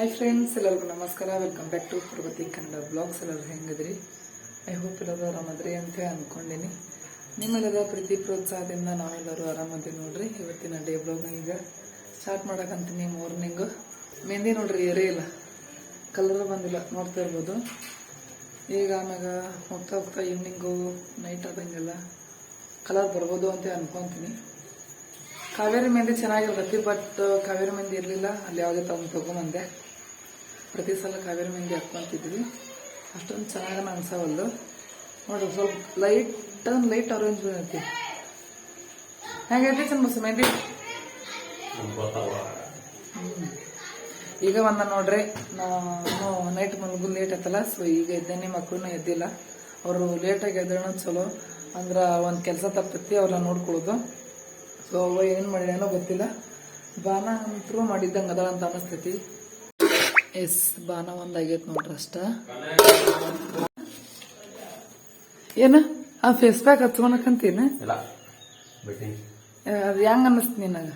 Hi friends ಎಲ್ಲರಿಗೂ ನಮಸ್ಕಾರ. Welcome back to Pragati Kannada vlogs ಎಲ್ಲರೂ ಹೆಂಗಿದ್ರಿ? ಐ ಹೋಪ್ ಎಲ್ಲರೂ ಆರಾಮದ್ರಿ ಅಂತ ಅಂದ್ಕೊಂಡಿನಿ ನಿಮ್ಮೆಲ್ಲರ ಪ್ರೀತಿ, ಪ್ರೋತ್ಸಾಹದಿಂದ ನಾವೆಲ್ಲರೂ ಆರಾಮದ್ರಿ ನೋಡ್ರಿ. ಇವತ್ತಿನ ಡೇ ಬ್ಲಾಗ್ನ ಈಗ ಸ್ಟಾರ್ಟ್ ಮಾಡಕ್ಕಂತೀನಿ ಮಾರ್ನಿಂಗು ಮೆಹಂದಿ ನೋಡ್ರಿ, ಏರೇ ಇಲ್ಲ. ಕಲರ್ ಬಂದಿಲ್ಲ, ನೋಡ್ತಾ ಇರ್ಬೋದು. ಈಗ ಆಮ್ಯಾಗ ಹೋಗ್ತಾ ಹೋಗ್ತಾ ಈವ್ನಿಂಗು ನೈಟ್ ಆದಂಗೆಲ್ಲ ಕಲರ್ ಬರ್ಬೋದು ಅಂತ ಅನ್ಕೊತೀನಿ. ಕಾವೇರಿ ಮೆಹಂದಿ ಚೆನ್ನಾಗಿರ್ತತಿ ಬಟ್ ಕಾವೇರಿ ಮೆಹಂದಿ ಇರಲಿಲ್ಲ. ಅಲ್ಲಿ ಯಾವುದೇ ತಗೊಂಡು ತಗೊಂಬಂದೆ. ಪ್ರತಿ ಸಲ ಕಾವೇರಿ ಮೆಹಂದಿ ಹಾಕ್ಕೊತಿದ್ವಿ. ಅಷ್ಟೊಂದು ಚೆನ್ನಾಗಿ ಅನ್ಸವಲ್ದು ನೋಡ್ರಿ ಸ್ವಲ್ಪ ಲೈಟ್ ಲೈಟ್ ಆರೆಂಜ್ ಬಂದೈತಿ ಹೇಗೈತಿ ಚಂದ ಮೆಹಂದಿ. ಈಗ ಒಂದ ನೋಡ್ರಿ ನಾನು ನೈಟ್ ಮಲ್ಗು ಲೇಟ್ ಐತಲ್ಲ ಸೊ ಈಗ ಎದ್ದೇನೆ ಮಕ್ಕಳನ್ನ ಎದ್ದಿಲ್ಲ. ಅವರು ಲೇಟಾಗಿ ಎದ್ದೋಣ ಚಲೋ. ಅಂದ್ರ ಒಂದು ಕೆಲಸ ತಪ್ಪತ್ತಿ ಅವ್ರನ್ನ ನೋಡ್ಕೊಳ್ಳೋದು ಸೊ ಅವ ಏನು ಮಾಡ್ಯಾನೋ ಗೊತ್ತಿಲ್ಲ. ಬಾನ ಅಂತರೂ ಮಾಡಿದ್ದಂಗೆ ಅಂತ ಅನಿಸ್ತೈತಿ. ಎಸ್ ಬಾನ ಒಂದ್ ಆಗೈತೆ ನೋಡ್ರಿ ಅಷ್ಟ. ಏನ? ಆ ಫೇಸ್ ಪ್ಯಾಕ್ ಹಚ್ಕೊಳಕಂತೀನ? ಅದು ಹೆಂಗ ಅನ್ನಿಸ್ತು ನಿನಗ?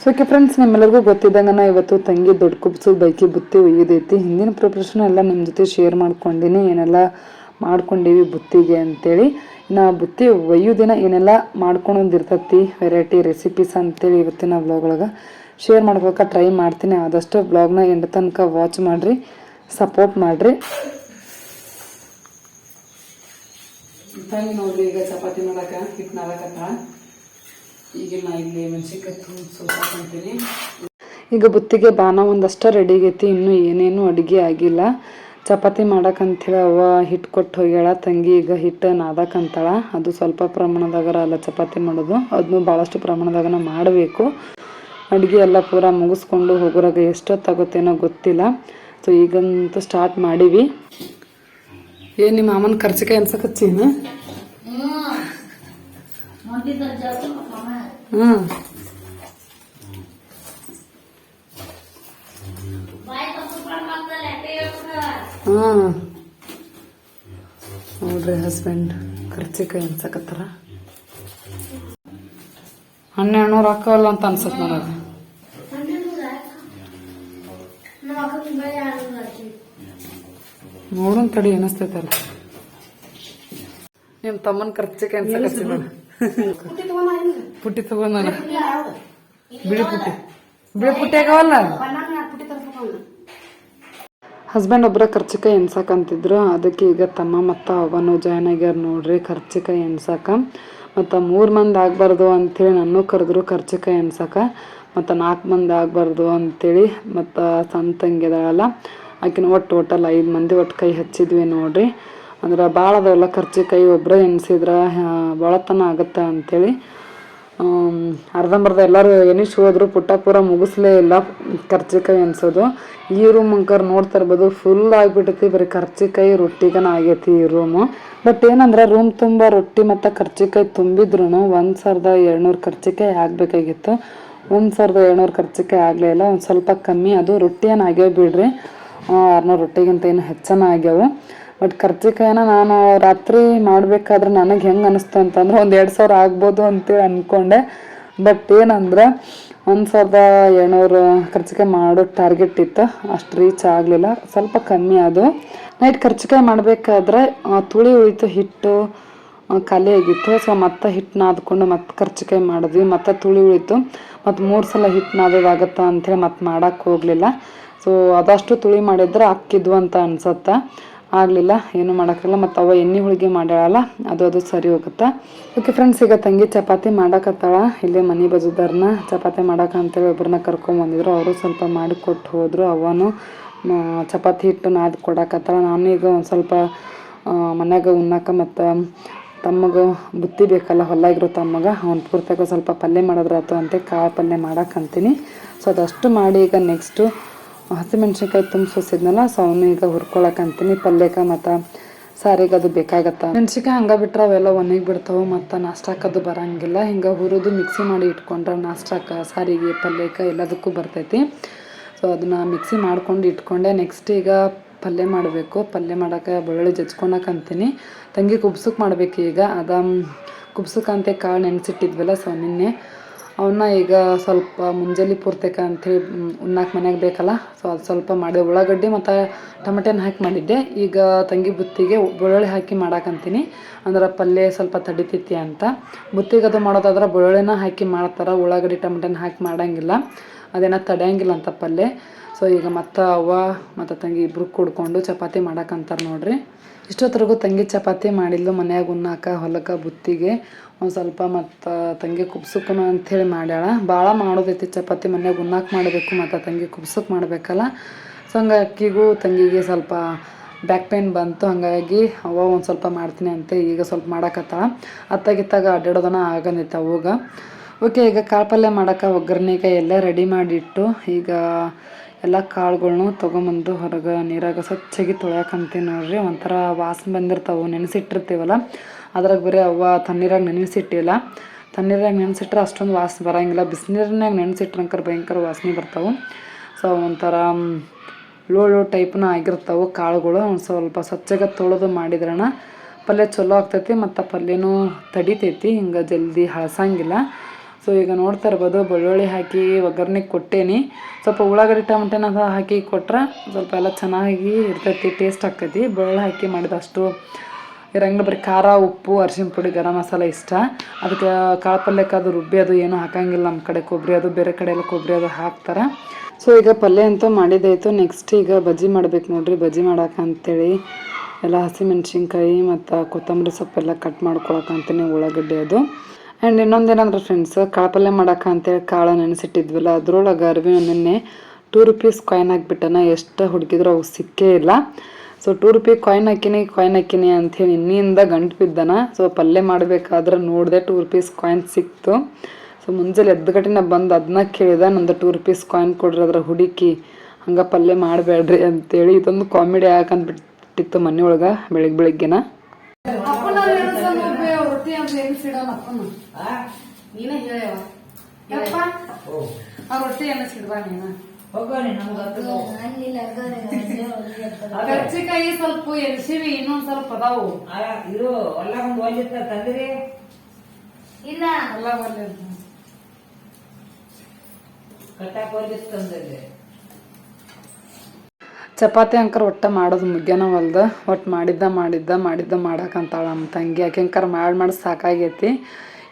ಸೊ ಓಕೆ ಫ್ರೆಂಡ್ಸ್ ನಿಮ್ಮೆಲ್ಲರಿಗೂ ಗೊತ್ತಿದ್ದಂಗ ನಾ ಇವತ್ತು ತಂಗಿ ದೊಡ್ಡ ಕುಬ್ಸು ಬೈಕಿ ಬುತ್ತಿ ಒಯ್ಯದೈತಿ. ಹಿಂದಿನ ಪ್ರಿಪ್ರೇಷನ್ ಎಲ್ಲ ನಿಮ್ಮ ಜೊತೆ ಶೇರ್ ಮಾಡ್ಕೊಂಡಿನಿ. ಏನೆಲ್ಲ ಮಾಡ್ಕೊಂಡೀವಿ ಬುತ್ತಿಗೆ ಅಂತೇಳಿ. ನಾ ಬುತ್ತಿ ಒಯ್ಯೋದಿನ ಏನೆಲ್ಲ ಮಾಡ್ಕೊಳೋದಿರ್ತೈತಿ ವೆರೈಟಿ ರೆಸಿಪೀಸ್ ಅಂತೇಳಿ ಇವತ್ತಿನ ವ್ಲಾಗ್ ಒಳಗೆ. ಶೇರ್ ಮಾಡ್ಬೇಕ ಟ್ರೈ ಮಾಡ್ತೀನಿ. ಆದಷ್ಟು ವ್ಲಾಗ್ನ ಎಂಡ್ ತನಕ ವಾಚ್ ಮಾಡಿರಿ ಸಪೋರ್ಟ್ ಮಾಡಿರಿ. ನೋಡ್ರಿ ಈಗ ಚಪಾತಿ ಮಾಡಕ ಹಿಟ್ಟು ನಾಲ್ಕತ್ತ ಈಗ ನಾ ಇಲ್ಲಿ ಮೆಣಸಿನ್ಕಾಯಿ ತುಂಬ ಈಗ ಬುತ್ತಿಗೆ ಬಾನ ಒಂದಷ್ಟು ರೆಡಿ ಆಗೈತಿ ಇನ್ನೂ ಏನೇನು ಅಡುಗೆ ಆಗಿಲ್ಲ. ಚಪಾತಿ ಮಾಡಕ್ಕಂತೇಳಿ ಅವ್ವ ಹಿಟ್ಟು ಕೊಟ್ಟು ಹೋಗ್ಯಾಳ, ತಂಗಿ ಈಗ ಹಿಟ್ಟು ನಾದಕ್ಕಂತಾಳ ಅದು ಸ್ವಲ್ಪ ಪ್ರಮಾಣದಾಗರ ಅಲ್ಲ ಚಪಾತಿ ಮಾಡೋದು. ಅದನ್ನು ಭಾಳಷ್ಟು ಪ್ರಮಾಣದಾಗನ ಮಾಡಬೇಕು. ಅಡುಗೆ ಎಲ್ಲ ಪೂರ ಮುಗಿಸ್ಕೊಂಡು ಹೋಗೋರಾಗ ಎಷ್ಟೊತ್ತಾಗುತ್ತೇನೋ ಗೊತ್ತಿಲ್ಲ. ಸೊ ಈಗಂತೂ ಸ್ಟಾರ್ಟ್ ಮಾಡೀವಿ. ಏನು ನಿಮ್ಮ ಮಾಮನ ಖರ್ಚಿಗೆ ಅನ್ಸಕತ್ತೀನ ಹ್ಮ್ ಹ್ಮ್. ನೋಡ್ರಿ ಹಸ್ಬೆಂಡ್ ಖರ್ಚಿಕಾಯಿ ಅನ್ಸಕತ್ತಾರ? ಹನ್ನೆರಡು ನೂರು ಹಾಕವಲ್ಲ ಅಂತ ಅನ್ಸತ್ ನನಗೆ. ನೋಡೋಣ ತಡಿ ಅನಿಸ್ತೈತಲ್ಲ ನಿಮ್ ತಮ್ಮನ ಖರ್ಚಿಗೆ ಅನ್ಸಕತ್ತಿ ಪುಟ್ಟಿ ತಗೊಂಡ ಬಿಳಿ ಪುಟ್ಟಿ. ಬಿಳಿ ಪುಟ್ಟಿ ಆಗವಲ್ಲ? ಹಸ್ಬೆಂಡ್ ಒಬ್ಬರ ಖರ್ಚಿಕಾಯಿ ಎಣ್ಸಕಂತಿದ್ರು ಅದಕ್ಕೆ ಈಗ ತಮ್ಮ ಮತ್ತು ಅವನು ಜಾಯ್ನ್ ಆಗ್ಯಾರ ನೋಡ್ರಿ ಖರ್ಚಿಕಾಯಿ ಎಣ್ಸಾಕ. ಮತ್ತು ಮೂರು ಮಂದಿ ಆಗ್ಬಾರ್ದು ಅಂತೇಳಿ ನನ್ನೂ ಕರೆದ್ರು ಖರ್ಚಿಕಾಯಿ ಎನ್ಸಕ ಮತ್ತು ನಾಲ್ಕು ಮಂದಿ ಆಗಬಾರ್ದು ಅಂತೇಳಿ ಮತ್ತು ಸಣ್ಣ ತಂಗಿ ಇದಾಳಲ್ಲ ಆಕಿನ ಒಟ್ಟು ಒಟ್ಟಲ್ಲ ಐದು ಮಂದಿ ಒಟ್ಟು ಕೈ ಹಚ್ಚಿದ್ವಿ ನೋಡ್ರಿ. ಅಂದ್ರೆ ಭಾಳ ಅದಾವಲ್ಲ ಖರ್ಚಿಕಾಯಿ ಒಬ್ಬರೇ ಎಣ್ಸಿದ್ರೆ ಭಾಳತನ ಆಗುತ್ತೆ ಆಮ್, ಅರ್ಧಂಬರ್ಧ ಎಲ್ಲರೂ ಎನಿಸ್ ಹೋದ್ರು, ಪುಟ್ಟ ಪೂರ ಮುಗಿಸ್ಲೇ ಇಲ್ಲ ಕರ್ಚಿಕಾಯಿ ಅನ್ಸೋದು. ಈ ರೂಮ್ ಅಂಕರ್ ನೋಡ್ತಾ ಇರ್ಬೋದು ಫುಲ್ ಆಗಿಬಿಟ್ಟೈತಿ ಬರೀ ಕರ್ಚಿಕಾಯಿ ರೊಟ್ಟಿಗನ ಆಗೈತಿ ಈ ರೂಮು ಬಟ್ ಏನಂದ್ರೆ ರೂಮ್ ತುಂಬ ರೊಟ್ಟಿ ಮತ್ತು ಕರ್ಚಿಕಾಯಿ ತುಂಬಿದ್ರು ಒಂದು ಸಾವಿರದ ಏಳ್ನೂರು ಕರ್ಚಿಕಾಯಿ ಆಗಬೇಕಾಗಿತ್ತು. ಒಂದು ಸಾವಿರದ ಏಳ್ನೂರು ಖರ್ಚಿಕಾಯಿ ಆಗಲೇ ಇಲ್ಲ, ಒಂದು ಸ್ವಲ್ಪ ಕಮ್ಮಿ. ಅದು ರೊಟ್ಟಿ ಏನು ಆಗ್ಯಾವ ಬಿಡ್ರಿ. ಆರ್ನೂರು ರೊಟ್ಟಿಗಿಂತ ಏನು ಹೆಚ್ಚನ ಆಗ್ಯಾವು. ಬಟ್ ಕರ್ಜಿಕಾಯಿನ ನಾನು ರಾತ್ರಿ ಮಾಡಬೇಕಾದ್ರೆ ನನಗೆ ಹೆಂಗೆ ಅನಿಸ್ತು ಅಂತಂದ್ರೆ ಒಂದು ಎರಡು ಸಾವಿರ ಆಗ್ಬೋದು ಅಂತೇಳಿ ಅಂದ್ಕೊಂಡೆ ಬಟ್ ಏನಂದ್ರೆ ಒಂದು ಸಾವಿರದ ಏಳ್ನೂರು ಕರ್ಜಿಕಾಯಿ ಮಾಡೋ ಟಾರ್ಗೆಟ್ ಇತ್ತು. ಅಷ್ಟು ರೀಚ್ ಆಗಲಿಲ್ಲ. ಸ್ವಲ್ಪ ಕಮ್ಮಿ ಅದು ನೈಟ್ ಕರ್ಜಿಕಾಯಿ ಮಾಡಬೇಕಾದ್ರೆ ತುಳಿ ಹೋಯ್ತು ಹಿಟ್ಟು ಖಾಲಿ ಆಗಿತ್ತು. ಸೊ ಮತ್ತೆ ಹಿಟ್ಟು ನಾದ್ಕೊಂಡು ಮತ್ತೆ ಕರ್ಚಿಕಾಯಿ ಮಾಡಿದ್ವಿ. ಮತ್ತೆ ತುಳಿ ಉಳಿತು ಮತ್ತು ಮೂರು ಸಲ ಹಿಟ್ಟು ನಾದೋದಾಗತ್ತಾ ಅಂಥೇಳಿ ಮತ್ತೆ ಮಾಡೋಕ್ಕೆ ಹೋಗಲಿಲ್ಲ. ಸೊ ಅದಷ್ಟು ತುಳಿ ಮಾಡಿದ್ರೆ ಅಕ್ಕಿದ್ವು ಅಂತ ಅನ್ಸತ್ತೆ. ಆಗಲಿಲ್ಲ, ಏನು ಮಾಡೋಕ್ಕಾಗಲ್ಲ, ಮತ್ತು ಅವ ಎಣ್ಣೆ ಹೋಳಿಗೆ ಮಾಡ್ಯಾಳಲ್ಲ, ಅದು ಅದು ಸರಿ ಹೋಗುತ್ತೆ. ಓಕೆ ಫ್ರೆಂಡ್ಸ್ ಈಗ ತಂಗಿ ಚಪಾತಿ ಮಾಡೋಕತ್ತಾಳ, ಇಲ್ಲೇ ಮನೆ ಬಜದಾರನ್ನ ಚಪಾತಿ ಮಾಡೋಕೆ ಅಂತೇಳಿ ಒಬ್ಬರನ್ನ ಕರ್ಕೊಂಬಂದಿದ್ರು ಅವರು ಸ್ವಲ್ಪ ಮಾಡಿ ಕೊಟ್ಟು ಹೋದರು ಅವನು ಚಪಾತಿ ಹಿಟ್ಟು ನಾದ್ ಕೊಡಕತ್ತಾಳ. ನಾನು ಈಗ ಒಂದು ಸ್ವಲ್ಪ ಮನ್ಯಾಗ ಉಣ್ಣಾಕ ಮತ್ತು ತಮ್ಮಗೆ ಬುತ್ತಿ ಬೇಕಲ್ಲ ಹೊಲಾಗಿರೋ ತಮ್ಮಗೆ, ಅವ್ನು ಪೂರ್ತಾಗ ಸ್ವಲ್ಪ ಪಲ್ಯ ಮಾಡಿದ್ರಾತು ಅಂತ, ಕಾಳು ಪಲ್ಯ ಮಾಡೋಕ್ಕಂತೀನಿ ಸೊ ಅದಷ್ಟು ಮಾಡಿ ಈಗ ನೆಕ್ಸ್ಟು ಹಸಿಮೆಣ್ಸಿನ್ಕಾಯಿ ತುಂಬಿಸಿದ್ನಲ್ಲ ಸೊ ಅವನು ಈಗ ಹುರ್ಕೊಳಕಂತೀನಿ ಪಲ್ಯಕ್ಕೆ ಮತ್ತು ಸಾರಿಗೆ ಅದು ಬೇಕಾಗತ್ತೆ. ಮೆಣ್ಸಿನ್ಕಾಯಿ ಹಂಗೆ ಬಿಟ್ರೆ ಅವೆಲ್ಲ ಒಣಗಿ ಬಿಡ್ತಾವೆ ಮತ್ತು ನಾಷ್ಟಾಕದು ಬರಂಗಿಲ್ಲ. ಹಿಂಗೆ ಹುರಿದು ಮಿಕ್ಸಿ ಮಾಡಿ ಇಟ್ಕೊಂಡ್ರೆ ನಾಷ್ಟಾಕ ಸಾರಿಗೆ ಪಲ್ಯಕ್ಕೆ ಎಲ್ಲದಕ್ಕೂ ಬರ್ತೈತಿ. ಸೊ ಅದನ್ನು ಮಿಕ್ಸಿ ಮಾಡ್ಕೊಂಡು ಇಟ್ಕೊಂಡೆ. ನೆಕ್ಸ್ಟ್ ಈಗ ಪಲ್ಯ ಮಾಡಬೇಕು. ಪಲ್ಯ ಮಾಡೋಕೆ ಬೆಳ್ಳುಳ್ಳಿ ಜಜ್ಕೊಳಕಂತೀನಿ ತಂಗಿ ಕುಬ್ಸಕ್ಕೆ ಮಾಡಬೇಕು ಈಗ. ಅದ ಕುಬ್ಸಕ್ಕಂತೆ ಕಾಳು ನೆನೆಸಿಟ್ಟಿದ್ವಲ್ಲ ಸೊ ನಿನ್ನೆ ಅವನ್ನ ಈಗ ಸ್ವಲ್ಪ ಮುಂಜಾನೆ ಪೂರ್ತಕ ಅಂಥೇಳಿ ಉಣ್ಣಾಕ ಮನ್ಯಾಗ ಬೇಕಲ್ಲ, ಸೊ ಅದು ಸ್ವಲ್ಪ ಮಾಡಿದೆ ಉಳ್ಳಾಗಡ್ಡಿ ಮತ್ತು ಟಮಟೆನ ಹಾಕಿ ಮಾಡಿದ್ದೆ. ಈಗ ತಂಗಿ ಬುತ್ತಿಗೆ ಬೆಳ್ಳುಳ್ಳಿ ಹಾಕಿ ಮಾಡಾಕಂತೀನಿ. ಅಂದ್ರೆ ಪಲ್ಯ ಸ್ವಲ್ಪ ತಡಿತೈತಿ ಅಂತ. ಬುತ್ತಿಗೆ ಅದು ಮಾಡೋದಾದ್ರೆ ಬೆಳ್ಳುಳ್ಳಿನ ಹಾಕಿ ಮಾಡ್ತಾರೆ, ಉಳ್ಳಾಗಡ್ಡಿ ಟಮಟೆನ ಹಾಕಿ ಮಾಡಂಗಿಲ್ಲ. ಅದೇನ ತಡೆಯಂಗಿಲ್ಲ ಅಂತ ಪಲ್ಯ. ಸೊ ಈಗ ಮತ್ತು ಅವ್ವ ಮತ್ತು ತಂಗಿ ಇಬ್ಬರು ಕೂಡ್ಕೊಂಡು ಚಪಾತಿ ಮಾಡಾಕಂತಾರೆ ನೋಡ್ರಿ. ಇಷ್ಟೊತ್ತರೆಗೂ ತಂಗಿ ಚಪಾತಿ ಮಾಡಿದ್ಲು, ಮನ್ಯಾಗ ಉಣ್ಣಾಕ, ಹೊಲಕ್ಕೆ, ಬುತ್ತಿಗೆ. ಒಂದು ಸ್ವಲ್ಪ ಮತ್ತು ತಂಗಿ ಕುಬ್ಸಕ್ಕೂ ಅಂಥೇಳಿ ಮಾಡ್ಯಾಳ. ಭಾಳ ಮಾಡೋದೈತಿ ಚಪಾತಿ, ಮನ್ಯಾಗ ಉಣ್ಣಾಕ ಮಾಡಬೇಕು ಮತ್ತು ತಂಗಿ ಕುಬ್ಸಕ್ಕೆ ಮಾಡಬೇಕಲ್ಲ. ಸೊ ಹಂಗೆ ಅಕ್ಕಿಗೂ ತಂಗಿಗೆ ಸ್ವಲ್ಪ ಬ್ಯಾಕ್ ಪೇನ್ ಬಂತು. ಹಾಗಾಗಿ ಅವ ಒಂದು ಸ್ವಲ್ಪ ಮಾಡ್ತೀನಿ ಅಂತ, ಈಗ ಸ್ವಲ್ಪ ಮಾಡಾಕತ್ತಾಳ. ಅತ್ತಾಗಿತ್ತಾಗ ಅಡ್ಡಾಡೋದನ್ನ ಆಗಂದೈತೆ ಅವಾಗ ಓಕೆ ಈಗ ಕಾಳು ಪಲ್ಯ ಮಾಡೋಕೆ ಒಗ್ಗರಣೆಗೆ ಎಲ್ಲ ರೆಡಿ ಮಾಡಿಟ್ಟು ಈಗ ಎಲ್ಲ ಕಾಳುಗಳ್ನು ತೊಗೊಂಬಂದು ಹೊರಗೆ ನೀರಾಗ ಸ್ವಚ್ಛಾಗಿ ತೊಳ್ಯಾಕಂತೀನಿ ನೋಡ್ರಿ. ಒಂಥರ ವಾಸನೆ ಬಂದಿರ್ತಾವೆ, ನೆನೆಸಿಟ್ಟಿರ್ತೀವಲ್ಲ? ಅದ್ರಾಗ ಬರೀ ಅವ್ವ ತಣ್ಣೀರಾಗ ನೆನೆಸಿಟ್ಟಿಲ್ಲ. ತಣ್ಣೀರಾಗ ನೆನೆಸಿಟ್ರೆ ಅಷ್ಟೊಂದು ವಾಸನೆ ಬರೋಂಗಿಲ್ಲ. ಬಿಸಿನೀರಿನಾಗ ನೆನೆಸಿಟ್ರಂಕರ್ ಭಯಂಕರ ವಾಸನೆ ಬರ್ತಾವೆ. ಸೊ ಒಂಥರ ಲೋ ಲೋ ಟೈಪ್ನ ಆಗಿರ್ತಾವೆ ಕಾಳುಗಳು. ಸ್ವಲ್ಪ ಸ್ವಚ್ಛಗೆ ತೊಳೆದು ಮಾಡಿದ್ರಣ ಪಲ್ಯ ಚಲೋ ಆಗ್ತೈತಿ ಮತ್ತು ಪಲ್ಯನೂ ತಡಿತೈತಿ. ಹಿಂಗೆ ಜಲ್ದಿ ಹಳಸಂಗಿಲ್ಲ. ಸೊ ಈಗ ನೋಡ್ತಾ ಇರ್ಬೋದು, ಬೆಳ್ಳುಳ್ಳಿ ಹಾಕಿ ಒಗ್ಗರಣೆಗೆ ಕೊಟ್ಟೇನಿ. ಸ್ವಲ್ಪ ಉಳ್ಳಾಗಡ್ಡಿ ಟಮಟೆನ ಹಾಕಿ ಕೊಟ್ರೆ ಸ್ವಲ್ಪ ಎಲ್ಲ ಚೆನ್ನಾಗಿ ಇರ್ತೈತಿ ಟೇಸ್ಟ್ ಆಗ್ತೈತಿ. ಬೆಳ್ಳುಳ್ಳಿ ಹಾಕಿ ಮಾಡಿದಷ್ಟು ಇರಂಗಿಲ್ಲ ಬರೀ ಖಾರ, ಉಪ್ಪು ಅರಿಶಿನ ಪುಡಿ, ಗರಂ ಮಸಾಲ ಇಷ್ಟ. ಅದಕ್ಕೆ ಕಾಳು ಪಲ್ಯಕ್ಕೆ ಅದು ರುಬ್ಬಿ ಅದು ಏನೂ ಹಾಕಂಗಿಲ್ಲ ನಮ್ಮ ಕಡೆ. ಕೊಬ್ಬರಿ ಅದು ಬೇರೆ ಕಡೆ ಎಲ್ಲ ಕೊಬ್ಬರಿ ಅದು ಹಾಕ್ತಾರೆ. ಸೊ ಈಗ ಪಲ್ಯ ಅಂತೂ ಮಾಡಿದ್ದಾಯಿತು ನೆಕ್ಸ್ಟ್ ಈಗ ಬಜ್ಜಿ ಮಾಡ್ಬೇಕು ನೋಡ್ರಿ. ಬಜ್ಜಿ ಅಂತೇಳಿ ಎಲ್ಲ ಹಸಿಮೆಣ್ಸಿನ್ಕಾಯಿ ಮತ್ತು ಕೊತ್ತಂಬರಿ ಸೊಪ್ಪೆಲ್ಲ ಕಟ್ ಮಾಡ್ಕೊಳಕಂತೀನಿ ಉಳ್ಳಾಗಡ್ಡೆ ಅದು. ಆ್ಯಂಡ್ ಇನ್ನೊಂದೇನಂದ್ರೆ ಫ್ರೆಂಡ್ಸ್ ಕಾಳು ಮಾಡೋಕೆ ಅಂತೇಳಿ ಕಾಳು ನೆನೆಸಿಟ್ಟಿದ್ವಲ್ಲ, ಅದ್ರೊಳಗೆ ಅರ್ವಿ ನಿನ್ನೆ ಟೂ ರುಪೀಸ್ ಕಾಯಿನ್ ಹಾಕ್ಬಿಟ್ಟನ, ಎಷ್ಟು ಹುಡುಕಿದ್ರು ಅವು ಸಿಕ್ಕೇ ಇಲ್ಲ. ಸೊ ಟೂ ರುಪಿ ಕಾಯಿನ್ ಹಾಕಿನಿ ಕಾಯಿನ್ ಹಾಕಿನಿ ಅಂಥೇಳಿ ಇನ್ನಿಂದ ಗಂಟು ಬಿದ್ದನ ಸೊ ಪಲ್ಯ ಮಾಡಬೇಕಾದ್ರೆ ನೋಡಿದೆ ಟೂ ರುಪೀಸ್ ಕಾಯಿನ್ ಸಿಕ್ತು. ಸೊ ಮುಂಜಾನೆ ಎದ್ದುಗಟ್ಟಿನ ಬಂದು ಅದನ್ನ ಕೇಳಿದೆ, ನಂದು ಟೂ ರುಪೀಸ್ ಕಾಯಿನ್ ಕೊಡ್ರಿ, ಅದ್ರ ಹುಡುಕಿ ಹಂಗೆ ಪಲ್ಯ ಮಾಡಬೇಡ್ರಿ ಅಂತೇಳಿ ಇದೊಂದು ಕಾಮಿಡಿ ಹಾಕಂದ್ಬಿಟ್ಟಿತ್ತು ಮನೆ ಒಳಗೆ ಬೆಳಿಗ್ಗೆ ಬೆಳಿಗ್ಗೆನ. ನೀನೇ ಹೇಳ್ಯವ ಯಪ್ಪ ಆ ರೊಟ್ಟಿ ನೀನ. ಕರ್ಚಿಕಾಯಿ ಸ್ವಲ್ಪ ಎಲ್ಸಿವಿ ಇನ್ನೊಂದ್ ಸ್ವಲ್ಪ ಅದಾವು. ಇದು ಒಲ್ಲ ಒಂದು ಒಲ್ಲಿತ್ತ ತಂದ್ರಿ. ಇಲ್ಲ. ಎಲ್ಲ ಬರ್ಲಿ ಕಟ್ಟಾಕ್ ಒಲ್ಲಿತ್ತ ತಂದ್ರಿ. ಚಪಾತಿ ಅಂಕರ್ ಒಟ್ಟ ಮಾಡೋದು ಮುಗ್ಯನ ಹೊಲ್ದ ಒಟ್ಟು ಮಾಡಿದ್ದ ಮಾಡಿದ್ದ ಮಾಡಿದ್ದ ಮಾಡಕ್ಕಂತಾಳ ನಮ್ಮ ತಂಗಿ. ಯಾಕೆಂಕರ್ ಮಾಡಿ ಮಾಡಿ ಸಾಕಾಗೈತಿ.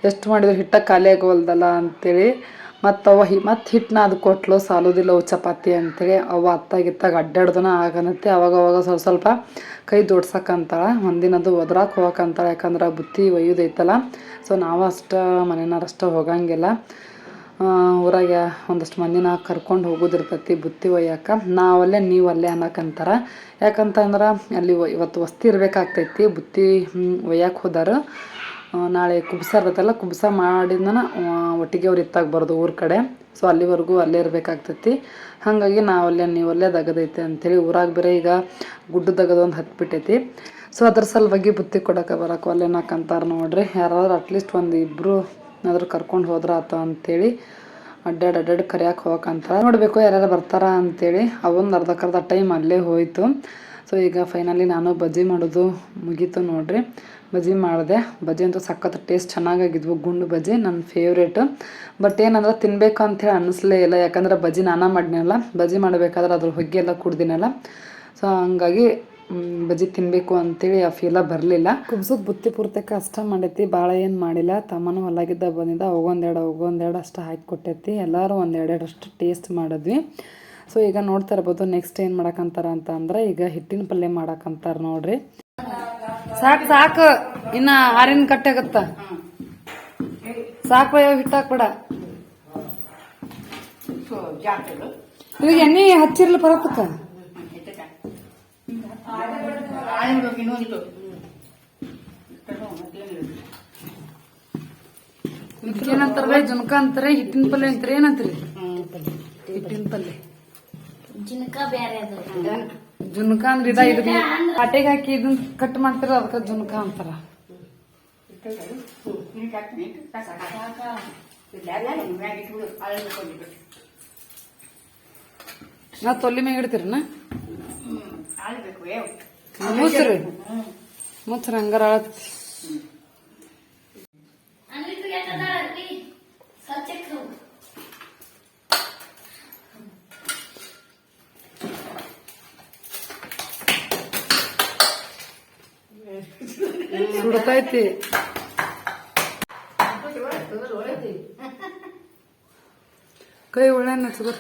ಎಷ್ಟು ಮಾಡಿದ್ರು ಹಿಟ್ಟ ಖಾಲಿ ಆಗೋಲ್ದಲ್ಲ ಅಂತೇಳಿ. ಮತ್ತು ಅವ ಹಿ, ಮತ್ತು ಹಿಟ್ಟನ್ನ ಅದು ಕೊಟ್ಲು, ಸಾಲೋದಿಲ್ಲ ಅವು ಚಪಾತಿ ಅಂತೇಳಿ. ಅವ ಅತ್ತಾಗಿತ್ತಾಗ ಅಡ್ಡಾಡ್ದನ ಆಗನತ್ತೆ. ಅವಾಗ ಅವಾಗ ಸ್ವಲ್ಪ ಸ್ವಲ್ಪ ಕೈ ದೊಡ್ಸಕ್ಕಂತಾಳೆ. ಒಂದಿನದು ಒದ್ರಾಕ್ ಹೋಗಕ್ಕಂತಾಳೆ. ಯಾಕಂದ್ರೆ ಬುತ್ತಿ ಒಯ್ಯೋದೈತಲ್ಲ. ಸೊ ನಾವು ಅಷ್ಟು ಮನೆಯವ್ರು ಅಷ್ಟು ಹೋಗಂಗಿಲ್ಲ ಊರಾಗೆ ಒಂದಷ್ಟು ಮಂದಿನ ಕರ್ಕೊಂಡು ಹೋಗೋದಿರ್ತೈತಿ ಬುತ್ತಿ ಒಯ್ಯಾಕ. ನಾವಲ್ಲೇ, ನೀವಲ್ಲೇ ಅನ್ನಕ್ಕಂತಾರೆ ಯಾಕಂತಂದ್ರೆ ಅಲ್ಲಿ ಇವತ್ತು ವಸ್ತಿ ಇರಬೇಕಾಗ್ತೈತಿ. ಬುತ್ತಿ ಒಯ್ಯಕ್ಕೆ ಹೋದಾರ. ನಾಳೆ ಕುಬ್ಸ ಇರ್ತೈತಲ್ಲ, ಕುಬ್ಸ ಮಾಡಿದ್ನ ಒಟ್ಟಿಗೆ ಅವ್ರು ಇತ್ತಾಗಬಾರ್ದು ಊರ ಕಡೆ. ಸೊ ಅಲ್ಲಿವರೆಗೂ ಅಲ್ಲೇ ಇರಬೇಕಾಗ್ತೈತಿ. ಹಾಗಾಗಿ ನೀವು ಅಲ್ಲೇ ದಗದೈತೆ ಅಂತೇಳಿ ಊರಾಗ ಬೇರೆ ಈಗ ಗುಡ್ಡದಗದ ಒಂದು ಹತ್ಬಿಟ್ಟೈತಿ. ಸೊ ಅದ್ರ ಸಲುವಾಗಿ ಬುತ್ತಿ ಕೊಡಕ್ಕೆ ಬರಕ್ಕೆ ಒಲ್ಲೆನಕ್ಕಂತಾರೆ ನೋಡ್ರಿ. ಯಾರಾದ್ರೂ ಅಟ್ಲೀಸ್ಟ್ ಒಂದು ಇಬ್ಬರು ಏನಾದ್ರು ಕರ್ಕೊಂಡು ಹೋದ್ರ ಆತ ಅಂತೇಳಿ ಅಡ್ಡಾಡ್ ಅಡ್ಡಾಡ್ ಕರಿಯಕ್ಕೆ ಹೋಗಕ್ಕಂತ ನೋಡಬೇಕು ಯಾರ್ಯಾರು ಬರ್ತಾರ ಅಂತೇಳಿ. ಅವೊಂದು ಅರ್ಧಕ್ಕರ್ಧ ಟೈಮ್ ಅಲ್ಲೇ ಹೋಯ್ತು. ಸೊ, ಈಗ ಫೈನಲಿ ನಾನು ಬಜ್ಜಿ ಮಾಡೋದು ಮುಗೀತು ನೋಡ್ರಿ. ಬಜ್ಜಿ ಮಾಡಿದೆ. ಬಜ್ಜಿ ಅಂತೂ ಸಖತ್ ಟೇಸ್ಟ್ ಚೆನ್ನಾಗಾಗಿದ್ವು, ಗುಂಡು ಬಜ್ಜಿ ನನ್ನ ಫೇವ್ರೇಟು ಬಟ್ ಏನಂದ್ರೆ ತಿನ್ಬೇಕು ಅಂಥೇಳಿ ಅನ್ನಿಸ್ಲೇ ಇಲ್ಲ. ಯಾಕಂದ್ರೆ ಬಜ್ಜಿ ನಾನಾ ಮಾಡಿನಲ್ಲ ಬಜ್ಜಿ ಮಾಡಬೇಕಾದ್ರೆ ಅದ್ರ ಹೊಗೆ ಎಲ್ಲ ಕುಡ್ದಿನಲ್ಲ. ಸೊ ಹಂಗಾಗಿ ಬಜ್ಜಿ ತಿನ್ನಬೇಕು ಅಂತೇಳಿ ಆ ಫೀಲ ಬರಲಿಲ್ಲ. ಕುಬ್ಸದ ಬುತ್ತಿ ಪೂರ್ತಕ್ಕೆ ಅಷ್ಟ ಮಾಡೈತಿ. ಭಾಳ ಏನು ಮಾಡಿಲ್ಲ. ತಮ್ಮನೂ ಹೊಲಗಿದ್ದ ಬಂದಿದ್ದ. ಹೋಗೊಂದೆರಡು ಹೋಗೊಂದೆರಡು ಅಷ್ಟು ಹಾಕಿ ಕೊಟ್ಟೈತಿ. ಎಲ್ಲರೂ ಒಂದೆರಡೆರಡು ಅಷ್ಟು ಟೇಸ್ಟ್ ಮಾಡಿದ್ವಿ. ಸೊ ಈಗ ನೋಡ್ತಾ ಇರ್ಬೋದು ನೆಕ್ಸ್ಟ್ ಏನು ಮಾಡಕಂತಾರ ಅಂತ ಅಂದ್ರೆ ಈಗ ಹಿಟ್ಟಿನ ಪಲ್ಯ ಮಾಡಕಂತಾರ ನೋಡ್ರಿ. ಸಾಕು ಸಾಕು. ಇನ್ನ ಆರಿನ ಕಟ್ಟಾಗತ್ತ ಸಾಕು ಹಿಟ್ಟು ಹಾಕ್ಬೇಡ. ಈಗ ಎಣ್ಣೆ ಹಚ್ಚಿರ್ಲಿ ಬರತ್ತಕ್ಕ ಏನಂತಾರ ಜುನ್ಕ ಅಂತಾರೆ ಹಿಟ್ಟಿನ ಪಲ್ಯ ಅಂತಾರೆ ಏನಂತೀರಿ? ಹಿಟ್ಟಿನ ಪಲ್ಯ. ಜಿನಕ ಬೇರೆ ಅದು. ಜುನ್ಕ ಅಂದ್ರೆ ಇದ ಇದು ಪಾಟೆಗೆ ಹಾಕಿ ಇದನ್ನ ಕಟ್ ಮಾಡ್ತಾರ ಅದಕ್ಕ ಜುನ್ಕ ಅಂತಾರ. ನಾ ತೊಲ್ಲಿ ಮ್ಯಾಗ ಇಡ್ತೀರನ? ಮುಸ್ರಿ ಮುಸ್ರಿ ಹಂಗಾರ ಸುಡ್ತೈತಿ ಕೈ ಒಳ್ಳೆ ಹಚ್ಚದ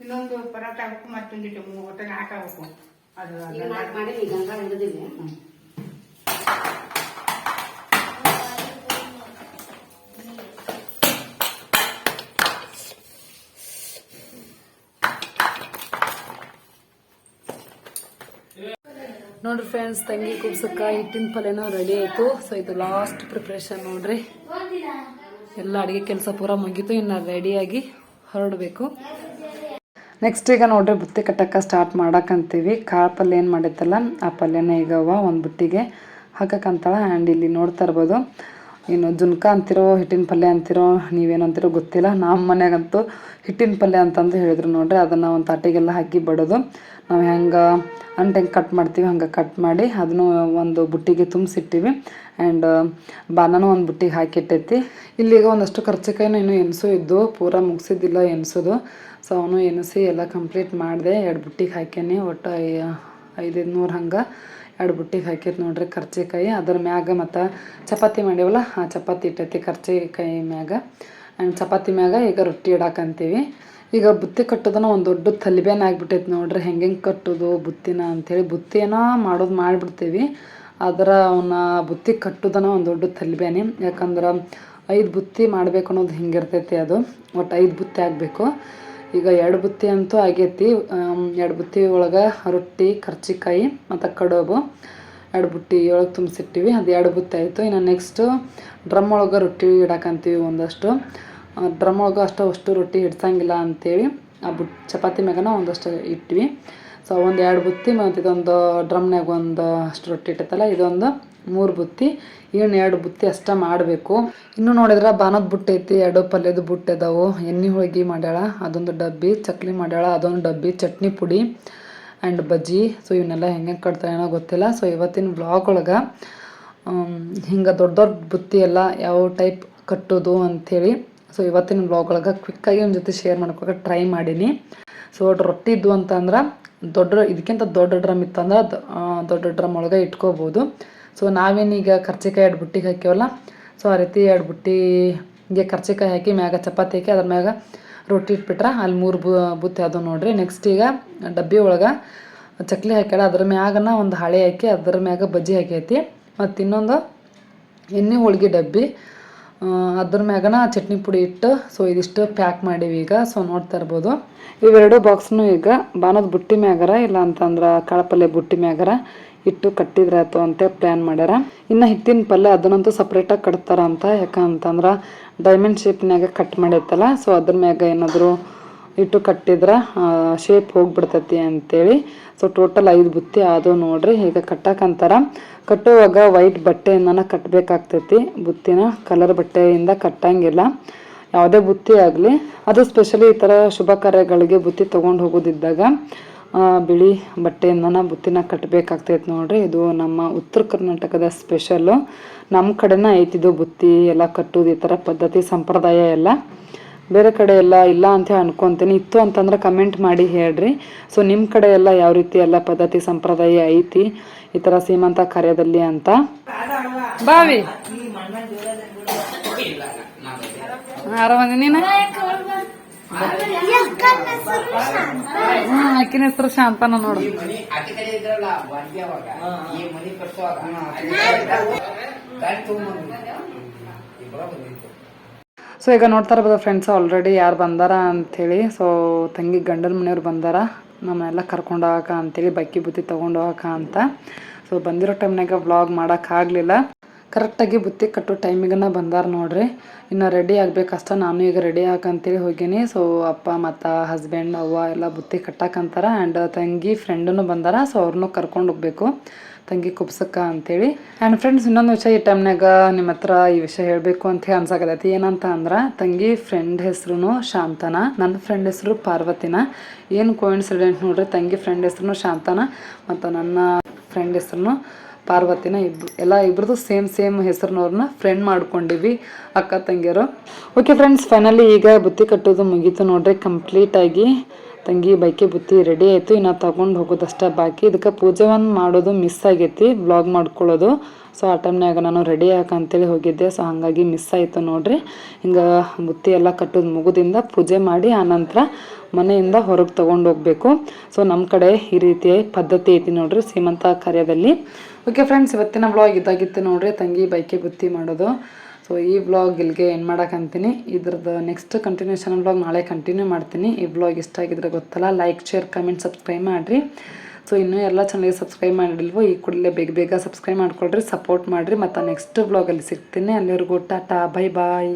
ಇನ್ನೊಂದು ಪರಾಟ ಹಾಕ್ಬೇಕು ಮತ್ತೊಂದಿಟ್ಟು ಹೋಟೆಲ್ ಹಾಕಬೇಕು. ಅದು ನೋಡ್ರಿ ಫ್ರೆಂಡ್ಸ್ ತಂಗಿ ಕುಬ್ಸಕ್ಕ ಹಿಟ್ಟಿನ ಪಲ್ಯನ ರೆಡಿ ಆಯ್ತು. ಸೊ ಇದು ಲಾಸ್ಟ್ ಪ್ರಿಪ್ರೇಷನ್ ನೋಡ್ರಿ. ಎಲ್ಲ ಅಡಿಗೆ ಕೆಲಸ ಪೂರ ಮುಗೀತು, ಇನ್ನು ರೆಡಿಯಾಗಿ ಹೊರಡಬೇಕು. ನೆಕ್ಸ್ಟ್ ಈಗ ನೋಡ್ರಿ, ಬುತ್ತಿ ಕಟ್ಟಕ್ಕೆ ಸ್ಟಾರ್ಟ್ ಮಾಡಕ್ಕಂತೀವಿ ಕಾಳು ಪಲ್ಯ ಏನು ಮಾಡಿತ್ತಲ್ಲ, ಆ ಪಲ್ಯನ ಈಗ ಒಂದು ಬುಟ್ಟಿಗೆ ಹಾಕಕ್ಕಂತಾಳ ಆ್ಯಂಡ್ ಇಲ್ಲಿ ನೋಡ್ತಾ ಇರ್ಬೋದು. ಇನ್ನು ಜುನ್ಕ ಅಂತಿರೋ, ಹಿಟ್ಟಿನ ಪಲ್ಯ ಅಂತಿರೋ, ನೀವೇನು ಅಂತಿರೋ ಗೊತ್ತಿಲ್ಲ. ನಮ್ಮ ಮನ್ಯಾಗಂತೂ ಹಿಟ್ಟಿನ ಪಲ್ಯ ಅಂತಂದು ಹೇಳಿದ್ರು ನೋಡ್ರಿ. ಅದನ್ನು ಒಂದು ತಾಟಿಗೆಲ್ಲ ಹಾಕಿ ಬಡೋದು. ನಾವು ಹೆಂಗೆ ಅಂಟ್ ಹೆಂಗೆ ಕಟ್ ಮಾಡ್ತೀವಿ, ಹಂಗೆ ಕಟ್ ಮಾಡಿ ಅದನ್ನು ಒಂದು ಬುಟ್ಟಿಗೆ ತುಂಬಿಸಿಟ್ಟಿವಿ. ಆ್ಯಂಡ್ ಬಾನನು ಒಂದು ಬುಟ್ಟಿಗೆ ಹಾಕಿಟ್ಟೈತಿ. ಇಲ್ಲಿಗ ಒಂದಷ್ಟು ಖರ್ಚಿಕಾಯಿನ ಇನ್ನೂ ಎನ್ಸು ಇದ್ದು, ಪೂರ ಮುಗಿಸಿದ್ದಿಲ್ಲ ಎನಿಸೋದು ಸೊ ಅವನು ಎನಿಸಿ ಎಲ್ಲ ಕಂಪ್ಲೀಟ್ ಮಾಡಿದೆ, ಎರಡು ಬುಟ್ಟಿಗೆ ಹಾಕ್ಯಾನಿ. ಒಟ್ಟು ಐದೈದು ನೂರು ಹಂಗೆ ಎರಡು ಬುಟ್ಟಿಗೆ ಹಾಕಿತ್ತು ನೋಡ್ರಿ ಕರ್ಚಿಕಾಯಿ. ಅದ್ರ ಮ್ಯಾಗ ಮತ್ತು ಚಪಾತಿ ಮಾಡೀವಲ್ಲ, ಆ ಚಪಾತಿ ಇಟ್ಟೈತಿ ಕರ್ಚಿಕಾಯಿ ಮ್ಯಾಗ. ಆ್ಯಂಡ್ ಚಪಾತಿ ಮ್ಯಾಗ ಈಗ ರೊಟ್ಟಿ ಇಡಾಕಂತೀವಿ ಈಗ ಬುತ್ತಿ ಕಟ್ಟೋದನ್ನ ಒಂದು ದೊಡ್ಡ ತಲಿಬೇನ ಆಗಿಬಿಟ್ಟೈತೆ ನೋಡ್ರಿ. ಹೆಂಗೆ ಹೆಂಗೆ ಕಟ್ಟೋದು ಬುತ್ತಿನ ಅಂಥೇಳಿ ಬುತ್ತಿನ ಮಾಡೋದು ಮಾಡಿಬಿಡ್ತೀವಿ. ಆದ್ರೆ ಅವನ್ನ ಬುತ್ತಿ ಕಟ್ಟೋದನ್ನ ಒಂದು ದೊಡ್ಡ ತಲಿಬೇನೆ ಯಾಕಂದ್ರೆ ಐದು ಬುತ್ತಿ ಮಾಡ್ಬೇಕು ಅನ್ನೋದು ಹಿಂಗಿರ್ತೈತಿ ಅದು. ಒಟ್ಟು ಐದು ಬುತ್ತಿ ಆಗಬೇಕು. ಈಗ ಎರಡು ಬುತ್ತಿ ಅಂತೂ ಆಗೈತಿ. ಎರಡು ಬುತ್ತಿ ಒಳಗೆ ರೊಟ್ಟಿ, ಕರ್ಚಿಕಾಯಿ ಮತ್ತು ಕಡುಬು. ಎರಡು ಬುಟ್ಟಿ ಒಳಗೆ ತುಂಬಿಸಿಟ್ಟಿವಿ. ಅದು ಎರಡು ಬುತ್ತಿ ಆಯಿತು. ಇನ್ನು ನೆಕ್ಸ್ಟು ಡ್ರಮ್ ಒಳಗೆ ರೊಟ್ಟಿ ಇಡಾಕಂತೀವಿ ಒಂದಷ್ಟು. ಡ್ರಮ್ ಒಳಗೆ ಅಷ್ಟು ಅಷ್ಟು ರೊಟ್ಟಿ ಹಿಡ್ಸಂಗಿಲ್ಲ ಅಂತೇಳಿ ಆ ಬುಟ್, ಚಪಾತಿ ಮ್ಯಾಗನ ಒಂದಷ್ಟು ಇಟ್ವಿ. ಸೊ ಒಂದು ಎರಡು ಬುತ್ತಿ ಮತ್ತು ಇದೊಂದು ಡ್ರಮ್ನಾಗ ಒಂದು ಅಷ್ಟು ರೊಟ್ಟಿ ಇಟ್ಟೈತಲ್ಲ ಇದೊಂದು ಮೂರು ಬುತ್ತಿ. ಏನು ಎರಡು ಬುತ್ತಿ ಅಷ್ಟ ಮಾಡಬೇಕು. ಇನ್ನು ನೋಡಿದ್ರೆ ಬಾನದ ಬುಟ್ಟಿ ಐತಿ, ಎರಡು ಪಲ್ಯದ ಬುಟ್ಟಿ ಅದಾವು. ಎಣ್ಣೆ ಹೋಳಿಗೆ ಮಾಡ್ಯಾಳ, ಅದೊಂದು ಡಬ್ಬಿ, ಚಕ್ಲಿ ಮಾಡ್ಯಾಳ, ಅದೊಂದು ಡಬ್ಬಿ, ಚಟ್ನಿ ಪುಡಿ ಆ್ಯಂಡ್ ಬಜ್ಜಿ. ಸೊ ಇವನ್ನೆಲ್ಲ ಹೆಂಗೆ ಕಟ್ತಾಳೇನೋ ಗೊತ್ತಿಲ್ಲ. ಸೊ ಇವತ್ತಿನ ಬ್ಲಾಗ್ ಒಳಗೆ ಹಿಂಗೆ ದೊಡ್ಡ ದೊಡ್ಡ ಬುತ್ತಿ ಎಲ್ಲ ಯಾವ ಟೈಪ್ ಕಟ್ಟೋದು ಅಂಥೇಳಿ ಸೊ ಇವತ್ತಿನ ಬ್ಲಾಗ್ ಒಳಗೆ ಕ್ವಿಕ್ಕಾಗಿ ಒಂದು ಜೊತೆ ಶೇರ್ ಮಾಡ್ಕೊಳಕ್ಕೆ ಟ್ರೈ ಮಾಡೀನಿ. ಸೊ ರೊಟ್ಟಿ ಇದ್ವು ಅಂತಂದ್ರೆ ದೊಡ್ಡ ಇದಕ್ಕಿಂತ ದೊಡ್ಡ ಡ್ರಮ್ ಇತ್ತಂದ್ರೆ ದೊಡ್ಡ ಡ್ರಮ್ ಒಳಗೆ ಇಟ್ಕೋಬೋದು. ಸೊ ನಾವೇನೀಗ ಕರ್ಚಿಕಾಯಿ ಎರಡು ಬುಟ್ಟಿಗೆ ಹಾಕ್ಯವಲ್ಲ ಸೊ ಆ ರೀತಿ ಎರಡು ಬುಟ್ಟಿಗೆ ಕರ್ಚಿಕಾಯಿ ಹಾಕಿ ಮ್ಯಾಗ ಚಪಾತಿ ಹಾಕಿ ಅದ್ರ ಮ್ಯಾಗ ರೊಟ್ಟಿ ಇಟ್ಬಿಟ್ರೆ ಅಲ್ಲಿ ಮೂರು ಬು, ಬುತ್ತಿ ಅದು ನೋಡ್ರಿ. ನೆಕ್ಸ್ಟ್ ಈಗ ಡಬ್ಬಿ ಒಳಗೆ ಚಕ್ಲಿ ಹಾಕ್ಯಾಳ, ಅದ್ರ ಮ್ಯಾಗನ ಒಂದು ಹಾಳೆ ಹಾಕಿ ಅದ್ರ ಮ್ಯಾಗ ಬಜ್ಜಿ ಹಾಕೈತಿ. ಮತ್ತು ಇನ್ನೊಂದು ಎಣ್ಣೆ ಹೋಳ್ಗೆ ಡಬ್ಬಿ. ಅದ್ರ ಮ್ಯಾಗನ ಚಟ್ನಿ ಪುಡಿ ಇಟ್ಟು ಸೊ ಇದಿಷ್ಟು ಪ್ಯಾಕ್ ಮಾಡೀವಿ ಈಗ. ಸೊ ನೋಡ್ತಾ ಇರ್ಬೋದು. ಇವೆರಡು ಬಾಕ್ಸ್ನು ಈಗ. ಬಾನದ ಬುಟ್ಟಿ ಮ್ಯಾಗರ ಇಲ್ಲ ಅಂತಂದ್ರೆ ಕಾಳಪಲ್ಯ ಬುಟ್ಟಿ ಮ್ಯಾಗರ ಇಟ್ಟು ಕಟ್ಟಿದ್ರಾಯ್ತು ಅಂತ ಪ್ಲ್ಯಾನ್ ಮಾಡ್ಯಾರ. ಇನ್ನು ಹಿತ್ತಿನ ಪಲ್ಯ ಅದನ್ನಂತೂ ಸಪ್ರೇಟಾಗಿ ಕಟ್ತಾರ ಅಂತ. ಯಾಕಂತಂದ್ರೆ ಡೈಮಂಡ್ ಶೇಪ್ನ್ಯಾಗ ಕಟ್ ಮಾಡೈತಲ್ಲ ಸೊ ಅದ್ರ ಮ್ಯಾಗ ಏನಾದರೂ ಇಟ್ಟು ಕಟ್ಟಿದ್ರೆ ಶೇಪ್ ಹೋಗ್ಬಿಡ್ತತಿ ಅಂತೇಳಿ. ಸೊ ಟೋಟಲ್ ಐದು ಬುತ್ತಿ ಆದವು ನೋಡ್ರಿ. ಈಗ ಕಟ್ಟಕ್ಕಂತಾರ ಕಟ್ಟುವಾಗ ವೈಟ್ ಬಟ್ಟೆಯಿಂದನ ಕಟ್ಟಬೇಕಾಗ್ತೈತಿ ಬುತ್ತಿನ ಕಲರ್ ಬಟ್ಟೆಯಿಂದ ಕಟ್ಟಂಗಿಲ್ಲ. ಯಾವುದೇ ಬುತ್ತಿ ಆಗಲಿ. ಅದು ಸ್ಪೆಷಲಿ ಈ ಥರ ಶುಭ ಕಾರ್ಯಗಳಿಗೆ ಬುತ್ತಿ ತೊಗೊಂಡು ಹೋಗೋದಿದ್ದಾಗ ಬಿಳಿ ಬಟ್ಟೆಯಿಂದನ ಬುತ್ತಿನ ಕಟ್ಟಬೇಕಾಗ್ತೈತೆ ನೋಡ್ರಿ. ಇದು ನಮ್ಮ ಉತ್ತರ ಕರ್ನಾಟಕದ ಸ್ಪೆಷಲ್ಲು ನಮ್ಮ ಕಡೆನ ಐತಿದು ಬುತ್ತಿ, ಎಲ್ಲ ಕಟ್ಟೋದು ಈ ಥರ ಪದ್ಧತಿ ಸಂಪ್ರದಾಯ ಎಲ್ಲ. ಬೇರೆ ಕಡೆ ಎಲ್ಲ ಇಲ್ಲ ಅಂತ ಅನ್ಕೊಂತೀನಿ ಇತ್ತು ಅಂತಂದ್ರೆ ಕಮೆಂಟ್ ಮಾಡಿ ಹೇಳ್ರಿ ಸೊ ನಿಮ್ಮ ಕಡೆ ಎಲ್ಲ ಯಾವ ರೀತಿ ಎಲ್ಲ ಪದ್ಧತಿ ಸಂಪ್ರದಾಯ ಐತಿ ಈ ಥರ ಸೀಮಂತ ಕಾರ್ಯದಲ್ಲಿ ಅಂತ ಬಾವಿ ಆರಾಮದಿ ನೀನು ಆಕಿನ ಹೆಸರು ಶಾಂತನ ನೋಡು ಸೊ ಈಗ ನೋಡ್ತಾ ಇರ್ಬೋದು ಫ್ರೆಂಡ್ಸ್ ಆಲ್ರೆಡಿ ಯಾರು ಬಂದಾರ ಅಂಥೇಳಿ ಸೊ ತಂಗಿ ಗಂಡನ ಮನೆಯವ್ರು ಬಂದಾರ. ನಮ್ಮನ್ನೆಲ್ಲ ಕರ್ಕೊಂಡು ಹೋಗಕ ಅಂಥೇಳಿ ಬಕ್ಕಿ ಬುತ್ತಿ ತೊಗೊಂಡು ಹೋಗಕ ಅಂತ. ಸೊ ಬಂದಿರೋ ಟೈಮ್ನಾಗ ವ್ಲಾಗ್ ಮಾಡೋಕ್ಕಾಗಲಿಲ್ಲ ಕರೆಕ್ಟಾಗಿ ಬುತ್ತಿ ಕಟ್ಟೋ ಟೈಮಿಗನ ಬಂದಾರ ನೋಡ್ರಿ. ಇನ್ನು ರೆಡಿ ಆಗಬೇಕಷ್ಟ ನಾನು ಈಗ ರೆಡಿ ಹಾಕಂತೇಳಿ ಹೋಗೀನಿ. ಸೊ ಅಪ್ಪ, ಮತ್ತು ಹಸ್ಬೆಂಡ್ ಅವ್ವ ಎಲ್ಲ ಬುತ್ತಿ ಕಟ್ಟಾಕಂತಾರ ಆ್ಯಂಡ್ ತಂಗಿ ಫ್ರೆಂಡನ್ನು ಬಂದಾರ ಸೊ ಅವ್ರನ್ನೂ ಕರ್ಕೊಂಡು ಹೋಗ್ಬೇಕು. ತಂಗಿ ಕುಬ್ಸಕ್ಕ ಅಂತೇಳಿ. ಆ್ಯಂಡ್ ಫ್ರೆಂಡ್ಸ್ ಇನ್ನೊಂದು ವಿಷಯ ಈ ಟೈಮ್ನಾಗ ನಿಮ್ಮ ಹತ್ರ ಈ ವಿಷಯ ಹೇಳಬೇಕು ಅಂತ ಹೇಳಿ ಅನ್ಸಾಕತೈತಿ. ಏನಂತ ಅಂದ್ರೆ, ತಂಗಿ ಫ್ರೆಂಡ್ ಹೆಸರು ಶಾಂತನ ನನ್ನ ಫ್ರೆಂಡ್ ಹೆಸರು ಪಾರ್ವತಿನ. ಏನು ಕೋಇನ್ಸಿಡೆಂಟ್ ನೋಡ್ರಿ, ತಂಗಿ ಫ್ರೆಂಡ್ ಹೆಸರು ಶಾಂತನ ಮತ್ತು ನನ್ನ ಫ್ರೆಂಡ್ ಹೆಸರು ಪಾರ್ವತಿನ ಇಬ್ರು ಎಲ್ಲ ಇಬ್ರದ್ದು ಸೇಮ್ ಸೇಮ್ ಹೆಸರಿನವ್ರನ್ನ ಫ್ರೆಂಡ್ ಮಾಡ್ಕೊಂಡಿವಿ ಅಕ್ಕ ತಂಗಿಯರು. ಓಕೆ ಫ್ರೆಂಡ್ಸ್ ಫೈನಲಿ ಈಗ ಬುತ್ತಿ ಕಟ್ಟೋದು ಮುಗೀತು ನೋಡ್ರಿ ಕಂಪ್ಲೀಟಾಗಿ ತಂಗಿ ಬೈಕೆ ಬುತ್ತಿ ರೆಡಿ ಆಯಿತು, ಇನ್ನು ತಗೊಂಡು ಹೋಗೋದಷ್ಟೇ ಬಾಕಿ. ಇದಕ್ಕೆ ಪೂಜೆ ಒಂದು ಮಾಡೋದು ಮಿಸ್ ಆಗೈತಿ ಬ್ಲಾಗ್ ಮಾಡ್ಕೊಳ್ಳೋದು. ಸೊ ಆ ಟೈಮ್ನಾಗ ನಾನು ರೆಡಿ ಅಂತೇಳಿ ಹೋಗಿದ್ದೆ. ಸೊ ಹಾಗಾಗಿ ಮಿಸ್ ಆಯಿತು ನೋಡ್ರಿ. ಹಿಂಗೆ ಬುತ್ತಿ ಎಲ್ಲ ಕಟ್ಟೋದು ಮುಗುದಿಂದ ಪೂಜೆ ಮಾಡಿ ಆನಂತರ ಮನೆಯಿಂದ ಹೊರಗೆ ತೊಗೊಂಡು ಹೋಗಬೇಕು. ಸೊ ನಮ್ಮ ಕಡೆ ಈ ರೀತಿಯ ಪದ್ಧತಿ ಐತಿ ನೋಡ್ರಿ ಸೀಮಂತ ಕಾರ್ಯದಲ್ಲಿ. ಓಕೆ ಫ್ರೆಂಡ್ಸ್ ಇವತ್ತಿನ ಬ್ಲಾಗ್ ಇದಾಗಿತ್ತು ನೋಡ್ರಿ. ತಂಗಿ ಬೈಕೆ ಬುತ್ತಿ ಮಾಡೋದು. ಸೊ ಈ ವ್ಲಾಗ್ ಇಲ್ಲಿಗೆ ಏನು ಮಾಡೋಕ್ಕಂತೀನಿ ಇದ್ರದ್ದು ನೆಕ್ಸ್ಟ್ ಕಂಟಿನ್ಯೂಷನ್ ವ್ಲಾಗ್ ನಾಳೆ ಕಂಟಿನ್ಯೂ ಮಾಡ್ತೀನಿ. ಈ ವ್ಲಾಗ್ ಇಷ್ಟ ಆಗಿದ್ರೆ ಗೊತ್ತಲ್ಲ ಲೈಕ್ ಶೇರ್ ಕಮೆಂಟ್ ಸಬ್ಸ್ಕ್ರೈಬ್ ಮಾಡಿರಿ. ಸೊ ಇನ್ನೂ ಎಲ್ಲ ಚಾನಲ್ಗೆ ಸಬ್ಸ್ಕ್ರೈಬ್ ಮಾಡಿಲ್ವೋ, ಈ ಕೂಡಲೇ ಬೇಗ ಬೇಗ ಸಬ್ಸ್ಕ್ರೈಬ್ ಮಾಡ್ಕೊಳ್ರಿ ಸಪೋರ್ಟ್ ಮಾಡಿರಿ. ಮತ್ತು ನೆಕ್ಸ್ಟ್ ವ್ಲಾಗಲ್ಲಿ ಸಿಗ್ತೀನಿ. ಅಲ್ಲಿವರೆಗೂ ಟಾಟಾ ಬೈ ಬಾಯ್